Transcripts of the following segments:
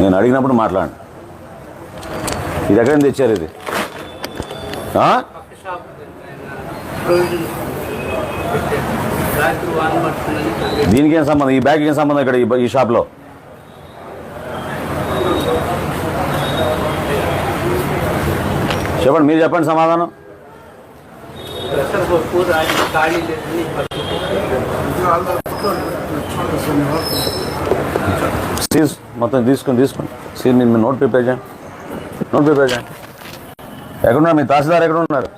నేను అడిగినప్పుడు మాట్లాడండి ఇది ఎక్కడ నుంచి తెచ్చారు ఇది? దీనికేం దీనికి ఏం సంబంధం? ఈ బ్యాగ్కి ఏం సంబంధం ఇక్కడ ఈ షాప్లో? చెప్పండి మీరు చెప్పండి సమాధానం. సీజ్ మొత్తం తీసుకొని తీసుకోండి సీజ్ మీరు మీ నోట్ ప్రిపేర్ చేయండి. నోట్ ప్రిపేర్ చేయండి. ఎక్కడున్నారు? మీ తహసీల్దార్ ఎక్కడ ఉన్నారు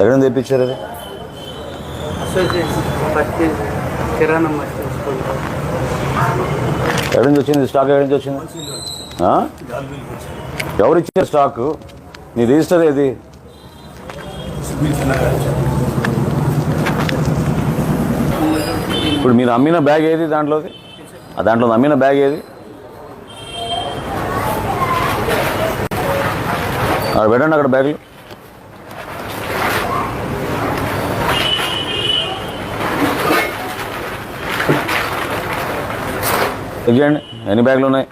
ఎక్కడ తెప్పించారు అది? అసోసియేషన్ ఎక్కడి నుంచి వచ్చింది? స్టాక్ ఎక్కడి నుంచి వచ్చింది? ఎవరు ఇచ్చారు స్టాక్? నీ రిజిస్టర్ ఏది? ఇప్పుడు మీరు అమ్మిన బ్యాగ్ ఏది దాంట్లోది? ఆ దాంట్లో అమ్మిన బ్యాగ్ ఏది? అక్కడ పెట్టండి అక్కడ బ్యాగులు. చెక్ చేయండి. ఎన్ని బ్యాగులు ఉన్నాయి?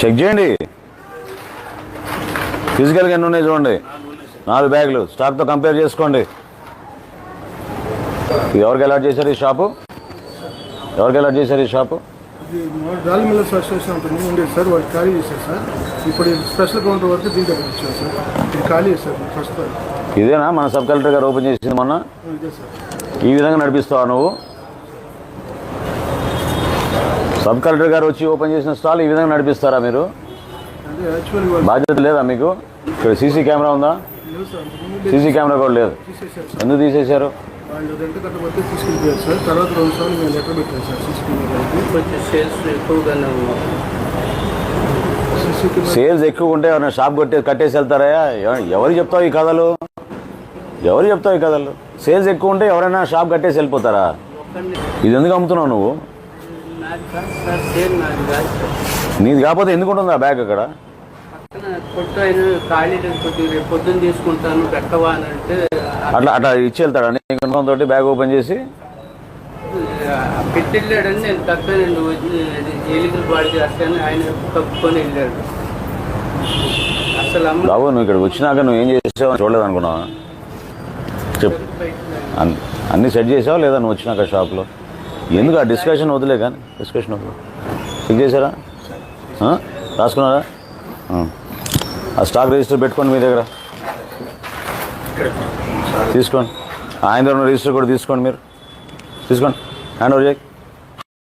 చెక్ చేయండి. ఫిజికల్గా ఎన్ని ఉన్నాయి చూడండి. నాలుగు బ్యాగులు. స్టాక్తో కంపేర్ చేసుకోండి. ఇది ఎవరికి అలాట్ చేశారు ఈ షాపు ఎవరికి అలాట్ చేశారు ఈ షాపు ఇది రాల్ మిల్లర్స్ అసోసియేషన్ ఉంటుంది. ఉండేది సార్ వాళ్ళు ఖాళీ చేశారు సార్. ఇప్పుడు ఇది స్పెషల్ కౌంటర్ వరకు దీని దగ్గర ఇచ్చారు సార్. ఇది ఖాళీ చేశారు ప్రస్తుతం ఇదేనా? మన సబ్ కలెక్టర్ గారు ఓపెన్ చేసింది మొన్న? ఈ విధంగా నడిపిస్తావా నువ్వు? సబ్ కలెక్టర్ గారు వచ్చి ఓపెన్ చేసిన స్టాల్ ఈ విధంగా నడిపిస్తారా మీరు? అంటే యాక్చువల్లీ వాళ్ళు బాధ్యత లేదా మీకు? ఇక్కడ సీసీ కెమెరా ఉందా? సీసీ కెమెరా కూడా లేదు. ఎందుకు తీసేశారు? వాళ్ళు రెంట్ కట్టబోతే తీసుకెళ్ళిపోయారు సార్. తర్వాత రెండు సార్లు మేము లెటర్ పెట్టాం సార్ సీసీ కెమెరాకి కొంచెం సేల్స్ ఎక్కువగానే ఉంది. సీసీ కెమెరా సేల్స్ ఎక్కువ ఉంటే ఎవరైనా షాప్ కొట్టే కట్టేసి వెళ్తారా? ఎవ- ఎవరు చెప్తావు ఈ కథలు? ఎవరు చెప్తావు ఈ కథలు? సేల్స్ ఎక్కువ ఉంటే ఎవరైనా షాప్ కట్టేసి వెళ్ళిపోతారా? ఇది ఎందుకు అమ్ముతున్నావు నువ్వు? నాది కాకపోతే ఎందుకు ఉంటుంది ఆ బ్యాగ్ అక్కడ? కొట్టు ఖాళీ కొద్దిగా పొద్దున్న తీసుకుంటాను పెట్టవా అని అంటే అట్లా అట్లా ఇచ్చి వెళ్తాడా నీకు తోటి బ్యాగ్ ఓపెన్ చేసి? నేను ఎలికలు పాడు చేస్తాను ఆయన వెళ్ళాడు. అసలు అమ్మ బాబు నువ్వు ఇక్కడ వచ్చినాక నువ్వు ఏం చేసావు అని చూడలేదు అనుకున్నావా చెప్పు అన్- అన్నీ సెట్ చేసావా లేదా నువ్వు వచ్చినాక షాప్లో? ఎందుకు ఆ డిస్కషన్ వదిలే కానీ? డిస్కషన్ వదిలే. చెక్ చేశారా? రాసుకున్నారా? ఆ. స్టాక్ రిజిస్టర్ పెట్టుకోండి మీ దగ్గర. తీసుకోండి. ఆయన దగ్గర రిజిస్టర్ కూడా తీసుకోండి మీరు. తీసుకోండి. హ్యాండ్ ఓవర్ చేయి